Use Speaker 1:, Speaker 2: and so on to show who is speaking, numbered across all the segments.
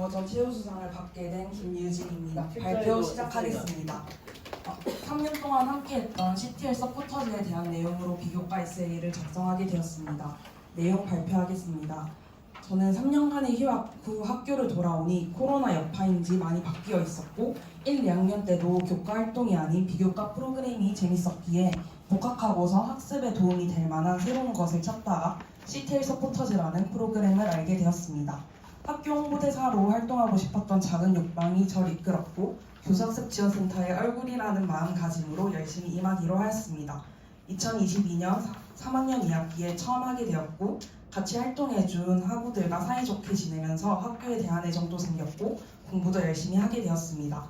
Speaker 1: 어, 전 최우수상을 받게 된 김유진입니다.
Speaker 2: 캡처해도
Speaker 1: 발표 시작하겠습니다. 어, 3년 동안 함께했던 CTL 서포터즈에 대한 내용으로 비교과 에세이를 작성하게 되었습니다. 내용 발표하겠습니다. 저는 3년간의 휴학 후 학교를 돌아오니 코로나 여파인지 많이 바뀌어 있었고 1, 2학년 때도 교과 활동이 아닌 비교과 프로그램이 재밌었기에 복학하고서 학습에 도움이 될 만한 새로운 것을 찾다가 CTL 서포터즈라는 프로그램을 알게 되었습니다. 학교 홍보대사로 활동하고 싶었던 작은 욕망이 저를 이끌었고 교사학습 지원센터의 얼굴이라는 마음가짐으로 열심히 임하기로 하였습니다. 2022년 3학년 2학기에 처음 하게 되었고 같이 활동해준 학우들과 사이좋게 지내면서 학교에 대한 애정도 생겼고 공부도 열심히 하게 되었습니다.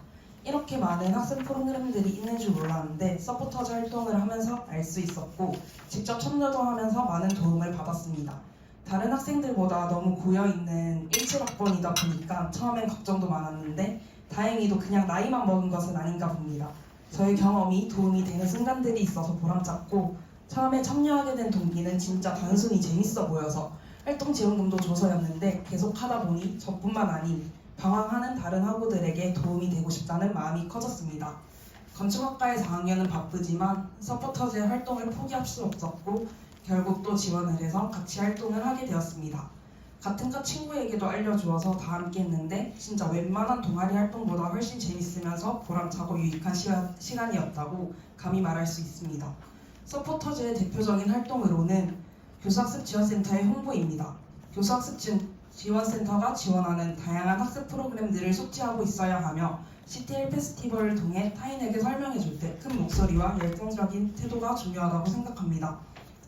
Speaker 1: 이렇게 많은 학습 프로그램들이 있는 줄 몰랐는데 서포터즈 활동을 하면서 알 수 있었고 직접 참여도 하면서 많은 도움을 받았습니다. 다른 학생들보다 너무 고여있는 17학번이다 보니까 처음엔 걱정도 많았는데 다행히도 그냥 나이만 먹은 것은 아닌가 봅니다. 저의 경험이 도움이 되는 순간들이 있어서 보람찼고 처음에 참여하게 된 동기는 진짜 단순히 재밌어 보여서 활동 지원금도 줘서였는데 계속 하다 보니 저뿐만 아닌 방황하는 다른 학우들에게 도움이 되고 싶다는 마음이 커졌습니다. 건축학과의 4학년은 바쁘지만 서포터즈의 활동을 포기할 수 없었고 결국 또 지원을 해서 같이 활동을 하게 되었습니다. 같은 과 친구에게도 알려주어서 다 함께 했는데 진짜 웬만한 동아리 활동보다 훨씬 재밌으면서 보람차고 유익한 시간, 시간이었다고 감히 말할 수 있습니다. 서포터즈의 대표적인 활동으로는 교사학습 지원센터의 홍보입니다. 교사학습 지- 지원센터가 지원하는 다양한 학습 프로그램들을 숙지하고 있어야 하며 CTL 페스티벌을 통해 타인에게 설명해 줄 때 큰 목소리와 열정적인 태도가 중요하다고 생각합니다.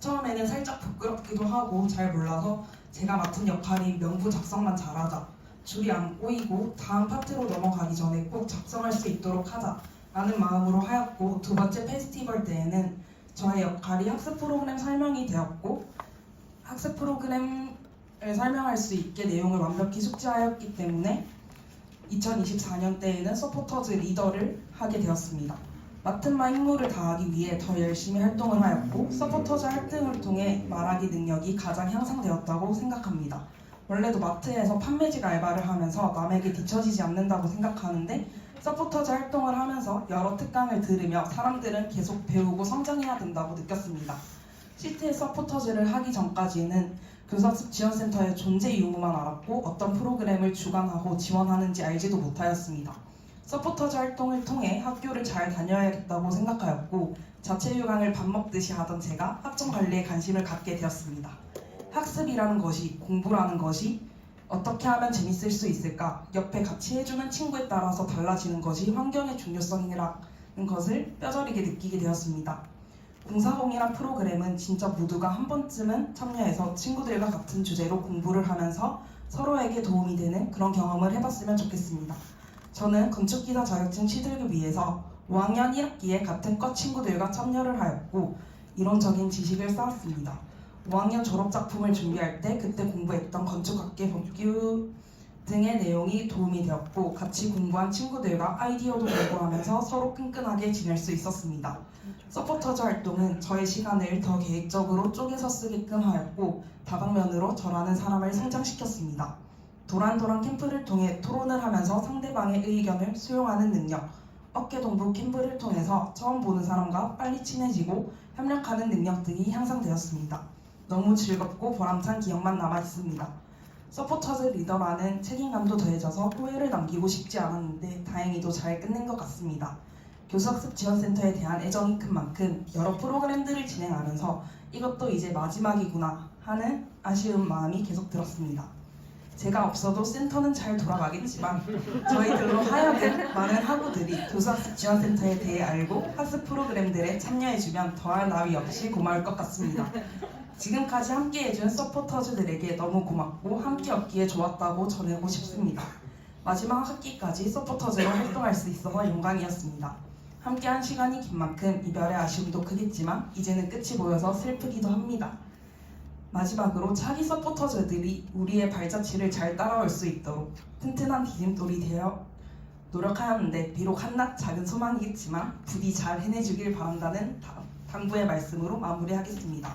Speaker 1: 처음에는 살짝 부끄럽기도 하고 잘 몰라서 제가 맡은 역할이 명부 작성만 잘하자 줄이 안 꼬이고 다음 파트로 넘어가기 전에 꼭 작성할 수 있도록 하자 라는 마음으로 하였고 두 번째 페스티벌 때에는 저의 역할이 학습 프로그램 설명이 되었고 학습 프로그램을 설명할 수 있게 내용을 완벽히 숙지하였기 때문에 2024년 때에는 서포터즈 리더를 하게 되었습니다. 맡은 바 임무를 다하기 위해 더 열심히 활동을 하였고 서포터즈 활동을 통해 말하기 능력이 가장 향상되었다고 생각합니다. 원래도 마트에서 판매직 알바를 하면서 남에게 뒤처지지 않는다고 생각하는데 서포터즈 활동을 하면서 여러 특강을 들으며 사람들은 계속 배우고 성장해야 된다고 느꼈습니다. CT의 서포터즈를 하기 전까지는 교사학습 지원센터의 존재 유무만 알았고 어떤 프로그램을 주관하고 지원하는지 알지도 못하였습니다. 서포터즈 활동을 통해 학교를 잘 다녀야겠다고 생각하였고 자체 휴강을 밥 먹듯이 하던 제가 학점 관리에 관심을 갖게 되었습니다. 학습이라는 것이 공부라는 것이 어떻게 하면 재밌을 수 있을까? 옆에 같이 해주는 친구에 따라서 달라지는 것이 환경의 중요성이라는 것을 뼈저리게 느끼게 되었습니다. 공사공이란 프로그램은 진짜 모두가 한 번쯤은 참여해서 친구들과 같은 주제로 공부를 하면서 서로에게 도움이 되는 그런 경험을 해봤으면 좋겠습니다. 저는 건축기사 자격증 취득을 위해서 5학년 1학기에 같은 과 친구들과 참여를 하였고 이론적인 지식을 쌓았습니다. 5학년 졸업작품을 준비할 때 그때 공부했던 건축학계 법규 등의 내용이 도움이 되었고 같이 공부한 친구들과 아이디어도 공부하면서 서로 끈끈하게 지낼 수 있었습니다. 서포터즈 활동은 저의 시간을 더 계획적으로 쪼개서 쓰게끔 하였고 다방면으로 저라는 사람을 성장시켰습니다. 도란도란 캠프를 통해 토론을 하면서 상대방의 의견을 수용하는 능력, 어깨동무 캠프를 통해서 처음 보는 사람과 빨리 친해지고 협력하는 능력 등이 향상되었습니다. 너무 즐겁고 보람찬 기억만 남아 있습니다. 서포터즈 리더라는 책임감도 더해져서 후회를 남기고 싶지 않았는데 다행히도 잘 끝낸 것 같습니다. 교사학습 지원센터에 대한 애정이 큰 만큼 여러 프로그램들을 진행하면서 이것도 이제 마지막이구나 하는 아쉬운 마음이 계속 들었습니다. 제가 없어도 센터는 잘 돌아가겠지만 저희들로 하여금 많은 학우들이 교사학습 지원센터에 대해 알고 학습 프로그램들에 참여해주면 더할 나위 없이 고마울 것 같습니다. 지금까지 함께해준 서포터즈들에게 너무 고맙고 함께였기에 좋았다고 전하고 싶습니다. 마지막 학기까지 서포터즈로 활동할 수 있어서 영광이었습니다. 함께한 시간이 긴 만큼 이별의 아쉬움도 크겠지만 이제는 끝이 보여서 슬프기도 합니다. 마지막으로 차기 서포터즈들이 우리의 발자취를 잘 따라올 수 있도록 튼튼한 디딤돌이 되어 노력하였는데 비록 한낱 작은 소망이겠지만 부디 잘 해내주길 바란다는 당- 당부의 말씀으로 마무리하겠습니다.